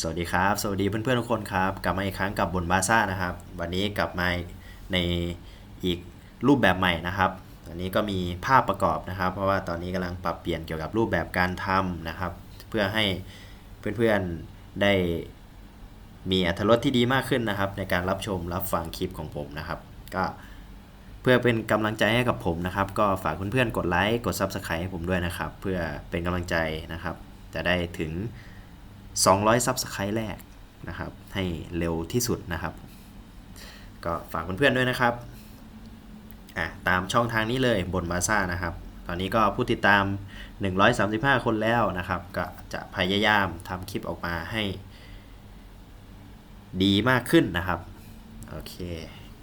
สวัสดีครับ สวัสดีเพื่อนๆทุกคนครับ กลับมาอีกครั้งกับบนบาซ่านะครับ วันนี้กลับมาในอีกรูปแบบใหม่นะครับอันนี้ก็มีภาพประกอบนะครับ เพราะว่าตอนนี้กำลังปรับเปลี่ยนเกี่ยวกับรูปแบบการทำนะครับ เพื่อให้เพื่อนๆได้มีอรรถรสที่ดีมากขึ้นนะครับ ในการรับชมรับฟังคลิปของผมนะครับ ก็เพื่อเป็นกำลังใจให้กับผมนะครับ ก็ฝากเพื่อนๆกดไลค์กด Subscribe ให้ผมด้วยนะครับ เพื่อเป็นกำลังใจนะครับ จะได้ถึง 200ซับสไครต์แรกนะครับ ให้เร็วที่สุดนะครับ ก็ฝากเพื่อนๆด้วยนะครับอะตามช่องทางนี้เลยบนมาซ่านะครับ ตอนนี้ก็ผู้ติดตาม 135 คนแล้วนะครับ ก็จะพยายามทำคลิปออกมาให้ ดีมากขึ้นนะครับ โอเค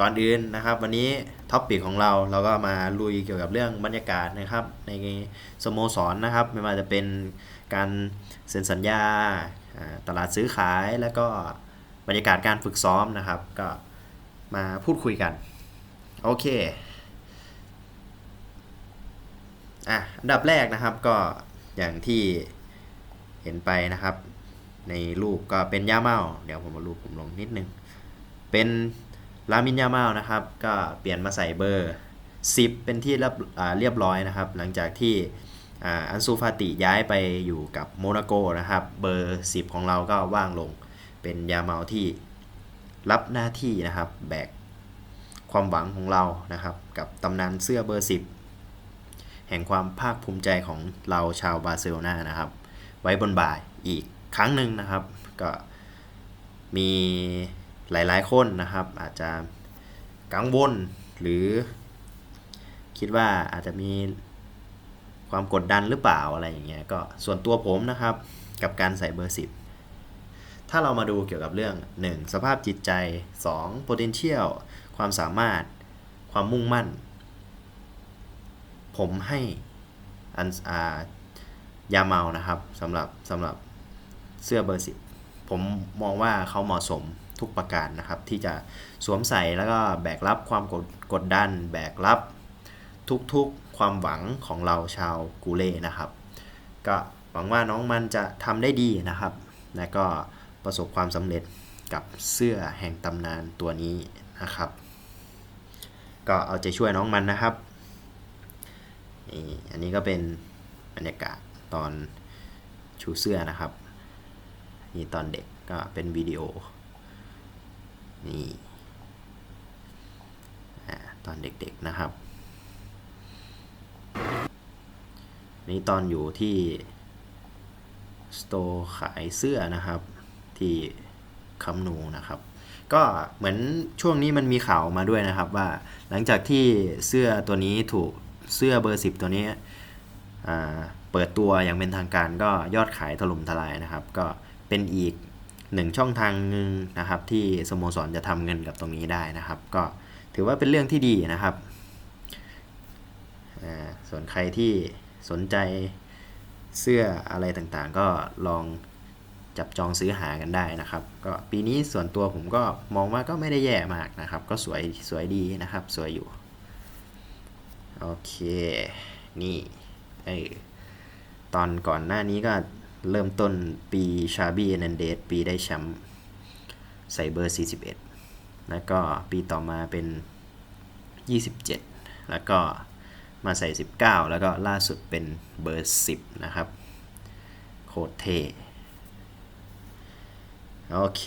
ก่อนอื่นนะครับ วันนี้ท็อปปิกของเราเราก็มาลุยเกี่ยวกับเรื่องบรรยากาศนะครับ ในสโมสรนนะครับ ไม่ว่าจะเป็นการเซ็นสัญญา ตลาดซื้อขายแล้วก็บรรยากาศการฝึกซ้อมนะครับ ก็มาพูดคุยกัน โอเคอะอันดับแรกนะครับก็อย่างที่เห็นไปนะครับ ในรูปก็เป็นย่าเมาเดี๋ยวผมมารูปผมลงนิดนึง เป็นลามินยาเมานะครับ ก็เปลี่ยนมาใส่เบอร์ 10 เป็นที่เรียบเรียบร้อยนะครับ หลังจากที่ อันซูฟาติย้ายไปอยู่กับโมนาโกนะครับ เบอร์ 10 ของเราก็ว่างลง เป็นยาเมาที่รับหน้าที่นะครับ แบกความหวังของเรานะครับ กับตำนานเสื้อเบอร์ 10 แห่งความภาคภูมิใจของเราชาวบาร์เซโลนานะครับ ไว้บนบ่ายอีกครั้งหนึ่งนะครับ ก็มีหลายๆคนนะครับ อาจจะกังวลหรือคิดว่าอาจจะมี ความกดดันหรือเปล่าอะไรอย่างเงี้ยก็ส่วนตัวผมนะครับกับการใส่เบอร์ 10 ถ้าเรามาดูเกี่ยวกับเรื่อง 1. สภาพจิตใจ 2. potential ความสามารถความมุ่งมั่น ผมให้อันอายาเมานะครับสำหรับสำหรับเสื้อเบอร์ 10 ผมมองว่าเขาเหมาะสมทุกประการนะครับ ที่จะสวมใส่แล้วก็แบกรับความกดกดดัน แบกรับทุกๆ ความหวังของเราชาวกูเล่นะครับ ก็หวังว่าน้องมันจะทำได้ดีนะครับ และก็ประสบความสำเร็จกับเสื้อแห่งตำนานตัวนี้นะครับ ก็เอาใจช่วยน้องมันนะครับนี่อันนี้ก็เป็นบรรยากาศตอนชูเสื้อนะครับ นี่ตอนเด็กก็เป็นวิดีโอนี่ตอนเด็กๆนะครับ นี่ตอนอยู่ที่สโตร์ขายเสื้อนะครับที่คัมนูนะครับ ก็เหมือนช่วงนี้มันมีข่าวมาด้วยนะครับว่าหลังจากที่เสื้อตัวนี้ถูกเสื้อเบอร์ 10 ตัวนี้เปิดตัวอย่างเป็นทางการก็ยอดขายถล่มทลายนะครับ ก็เป็นอีกหนึ่งช่องทางหนึงนะครับที่สโมสรจะทำเงินกับตรงนี้ได้นะครับ ก็ถือว่าเป็นเรื่องที่ดีนะครับส่วนใครที่ สนใจเสื้ออะไรต่างๆ ก็ลองจับจองซื้อหากันได้นะครับ ก็ปีนี้ส่วนตัวผมก็มองว่าก็ไม่ได้แย่มากนะครับ ก็สวยสวยดีนะครับ สวยอยู่ โอเค นี่เอตอนก่อนหน้านี้ก็เริ่มต้นปีชาบีนันเดสปีได้แชมป์ใส่เบอร์ 41 แล้วก็ปีต่อมาเป็น 27 แล้วก็ มาใส่ 19 แล้วก็ล่าสุดเป็นเบอร์ 10 นะครับ โคตรเท่โอเค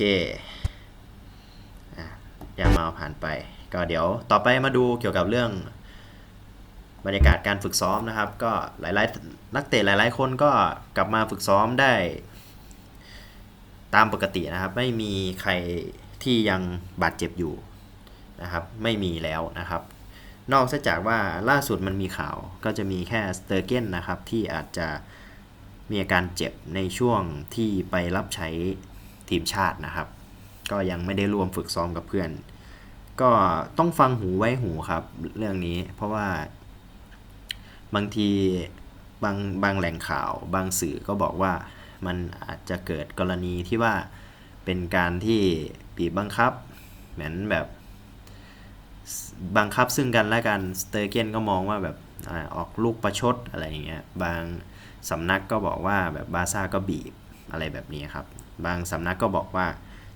อ่ามาผ่านไป ก็เดี๋ยวต่อไปมาดูเกี่ยวกับเรื่องบรรยากาศการฝึกซ้อมนะครับ ก็หลายๆ นักเตะหลาย ๆ คนก็กลับมาฝึกซ้อมได้ ตามปกตินะครับ ไม่มีใครที่ยังบาดเจ็บอยู่นะครับ ไม่มีแล้วนะครับ นอกจากว่าล่าสุดมันมีข่าวก็จะมีแค่สเตอร์เกนนะครับ ที่อาจจะมีอาการเจ็บในช่วงที่ไปรับใช้ทีมชาตินะครับ ก็ยังไม่ได้ร่วมฝึกซ้อมกับเพื่อน ก็ต้องฟังหูไว้หูครับ เรื่องนี้เพราะว่า บางทีบางบางแหล่งข่าวบางสื่อก็บอกว่ามันอาจจะเกิดกรณีที่ว่าเป็นการที่บีบบังคับ เหมือนแบบ บังคับซึ่งกันและกันสเตอร์เกนก็มองว่าแบบออกลูกประชดอะไรอย่างเงี้ยบางสำนักก็บอกว่าแบบบาซ่าก็บีบอะไรแบบนี้ครับ บางสำนักก็บอกว่า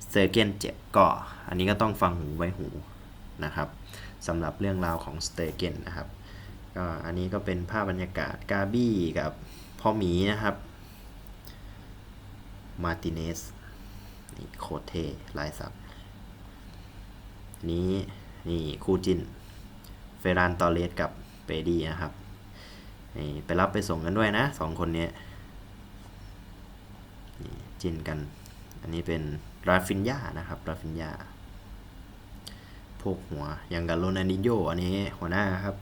สเตอร์เกนเจ็บก็อันนี้ก็ต้องฟังหูไว้หูนะครับสำหรับเรื่องราวของสเตอร์เกนนะครับก็อันนี้ก็เป็นภาพบรรยากาศกาบี้กับพ่อหมีนะครับมาติเนสนี่โคเทลายสักนี้ นี่คู่จินเฟรานตอเลสกับเปดีนะครับนี่ไปรับไปส่งกันด้วยนะสองคนนี้นี่จินกัน อันนี้เป็นราฟินยานะครับราฟินยาพวกหัวย่างกับโรนัลดิโยอันนี้หัวหน้าครับ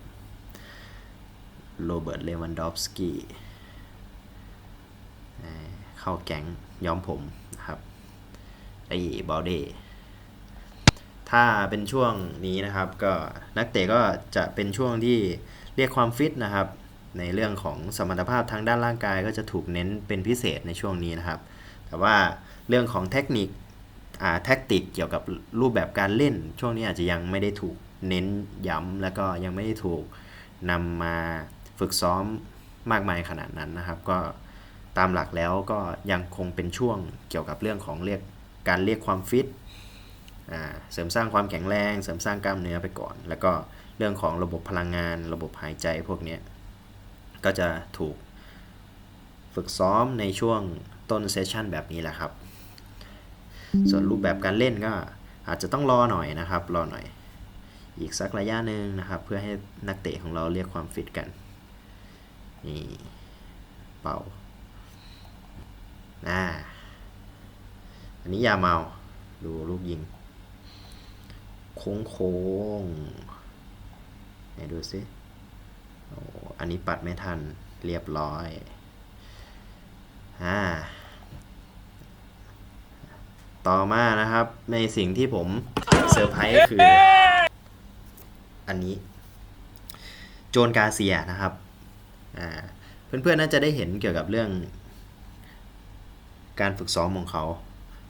โรเบิร์ตเลวันดอฟสกี้เอ่อเข้าแก๊งย้อมผมนะครับไอ้บอลเด ถ้าเป็นช่วงนี้นะครับ ก็นักเตะก็จะเป็นช่วงที่เรียกความฟิตนะครับ ในเรื่องของสมรรถภาพทางด้านร่างกาย ก็จะถูกเน้นเป็นพิเศษในช่วงนี้นะครับ แต่ว่าเรื่องของเทคนิคอ่าแท็กติกเกี่ยวกับรูปแบบการเล่น ช่วงนี้อาจจะยังไม่ได้ถูกเน้นย้ำแล้วก็ยังไม่ได้ถูกนำมาฝึกซ้อมมากมายขนาดนั้นนะครับ ก็ตามหลักแล้วก็ยังคงเป็นช่วงเกี่ยวกับเรื่องของเรียกการเรียกความฟิต เสริมสร้างความแข็งแรง เสริมสร้างกล้ามเนื้อไปก่อน แล้วก็เรื่องของระบบพลังงาน ระบบหายใจพวกนี้ก็จะถูกฝึกซ้อมในช่วงต้นเซสชันแบบนี้แหละครับ ส่วนรูปแบบการเล่นก็อาจจะต้องรอหน่อยนะครับ รอหน่อย อีกสักระยะหนึ่งนะครับ เพื่อให้นักเตะของเราเรียกความฟิตกัน นี่เป่าอ่าอันนี้ยาเมา ดูลูกยิง ค้งโค้งไหนดูสิอันนี้ปัดไม่ทันเรียบร้อยอ่าต่อมานะครับในสิ่งที่ผมเซอร์ไพรส์ก็คือ อันนี้ โจนกาเซียนะครับอ่าเพื่อนๆน่าจะได้เห็นเกี่ยวกับเรื่อง การฝึกซ้อมของเขา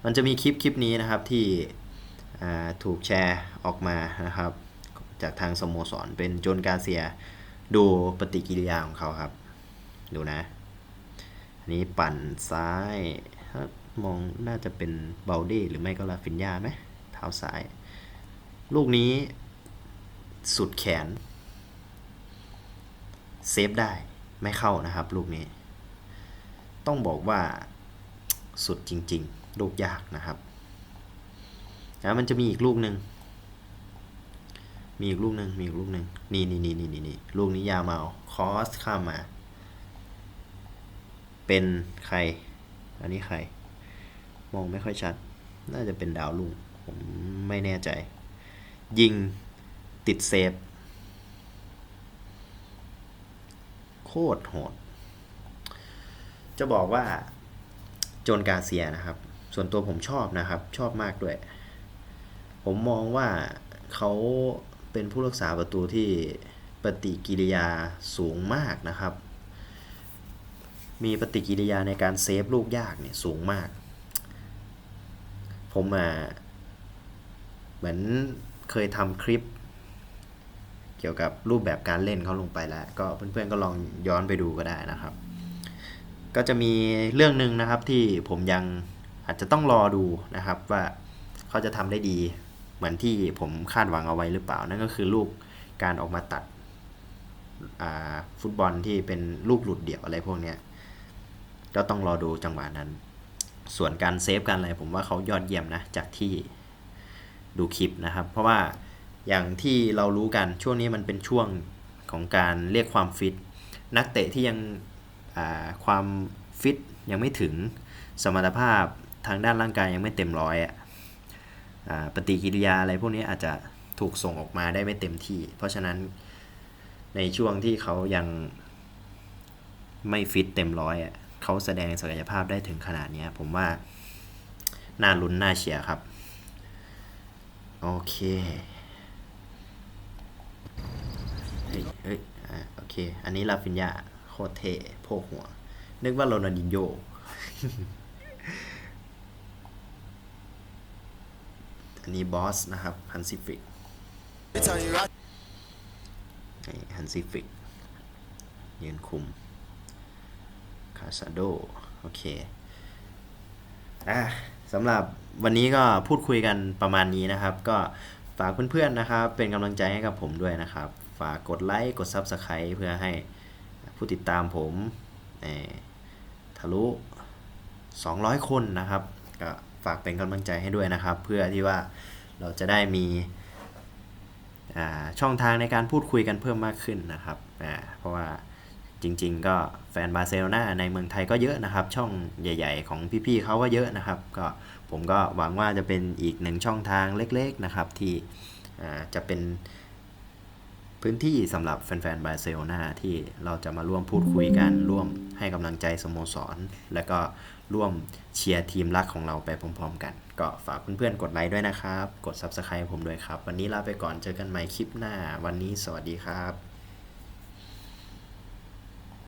มันจะมีคลิปคลิปนี้นะครับที่ ถูกแชร์ออกมานะครับ จากทางสโมสรเป็นโจนกาเซียดูปฏิกิริยาของเขาครับ ดูนะอันนี้ปั่นซ้ายมองน่าจะเป็นเบลดี้หรือไม่ก็ลาฟินยาไหมเท้าซ้าย ลูกนี้สุดแขน เซฟได้ไม่เข้านะครับ ลูกนี้ ต้องบอกว่าสุดจริง ๆ ลูกยากนะครับ แล้วมันจะมีอีกลูกหนึ่งมีอีกลูกหนึ่งมีอีกลูกหนึ่งนี่นี่นี่นี่นี่นี่ลูกนี้ยาวมาคอสข้ามมา เป็นใคร อันนี้ใคร มองไม่ค่อยชัด น่าจะเป็นดาวลุงผมไม่แน่ใจ ยิงติดเซฟ โคตรโหด จะบอกว่าโจนกาเซียนะครับ ส่วนตัวผมชอบนะครับ ชอบมากด้วย ผมมองว่าเขาเป็นผู้รักษาประตูที่ปฏิกิริยาสูงมากนะครับ มีปฏิกิริยาในการเซฟลูกยากเนี่ยสูงมาก ผมอะเหมือนเคยทำคลิป เกี่ยวกับรูปแบบการเล่นเขาลงไปแล้ว ก็เพื่อนๆก็ลองย้อนไปดูก็ได้นะครับ ก็จะมีเรื่องหนึ่งนะครับที่ผมยังอาจจะต้องรอดูนะครับว่าเขาจะทำได้ดี เหมือนที่ผมคาดหวังเอาไว้หรือเปล่า นั่นก็คือลูกการออกมาตัดฟุตบอลที่เป็นลูกหลุดเดี่ยวอะไรพวกเนี้ยก็ต้องรอดูจังหวะนั้น ส่วนการเซฟการอะไรผมว่าเขายอดเยี่ยมนะ จากที่ดูคลิปนะครับ เพราะว่าอย่างที่เรารู้กันช่วงนี้มันเป็นช่วงของการเรียกความฟิต นักเตะที่ยังความฟิตยังไม่ถึงสมรรถภาพทางด้านร่างกายยังไม่เต็มร้อยอะอ่า ปฏิกิริยาอะไรพวกนี้อาจจะถูกส่งออกมาได้ไม่เต็มที่ เพราะฉะนั้นในช่วงที่เขายังไม่ฟิตเต็มร้อยอะเขาแสดงศักยภาพได้ถึงขนาดนี้ผมว่า น่าลุ้นน่าเชียร์ครับ โอเคเฮ้ยเฮ้ยอ่าโอเค อันนี้ลาฟินยาโคตรเทโพกหัว นึกว่าโรนัลดินโย อันนี้บอสนะครับฮันซิฟิกฮันซิฟิกยืนคุมคาซาโดโอเคอะสำหรับวันนี้ก็พูดคุยกันประมาณนี้นะครับ ก็ฝากเพื่อนๆนะครับ เป็นกำลังใจให้กับผมด้วยนะครับ ฝากกดไลค์กด Subscribe เพื่อให้ผู้ติดตามผมทะลุ 200 คนนะครับก็ ฝากเป็นกำลังใจให้ด้วยนะครับ เพื่อที่ว่าเราจะได้มีช่องทางในการพูดคุยกันเพิ่มมากขึ้นนะครับ เพราะว่าจริง ๆ ก็แฟนบาร์เซโลนาในเมืองไทยก็เยอะนะครับ ช่องใหญ่ ๆ ของพี่ๆเขาก็เยอะนะครับ ก็ผมก็หวังว่าจะเป็นอีกหนึ่งช่องทางเล็ก ๆนะครับ ที่จะเป็น พื้นที่สำหรับแฟนๆบาร์เซโลนาที่เราจะมาร่วมพูดคุยกัน ร่วมให้กำลังใจสโมสร และก็ร่วมเชียร์ทีมรักของเราไปพร้อมๆกัน ก็ฝากเพื่อนๆ กดไลค์ด้วยนะครับ กด Subscribe ผมด้วยครับ วันนี้ลาไปก่อนเจอกันใหม่คลิปหน้า วันนี้สวัสดีครับ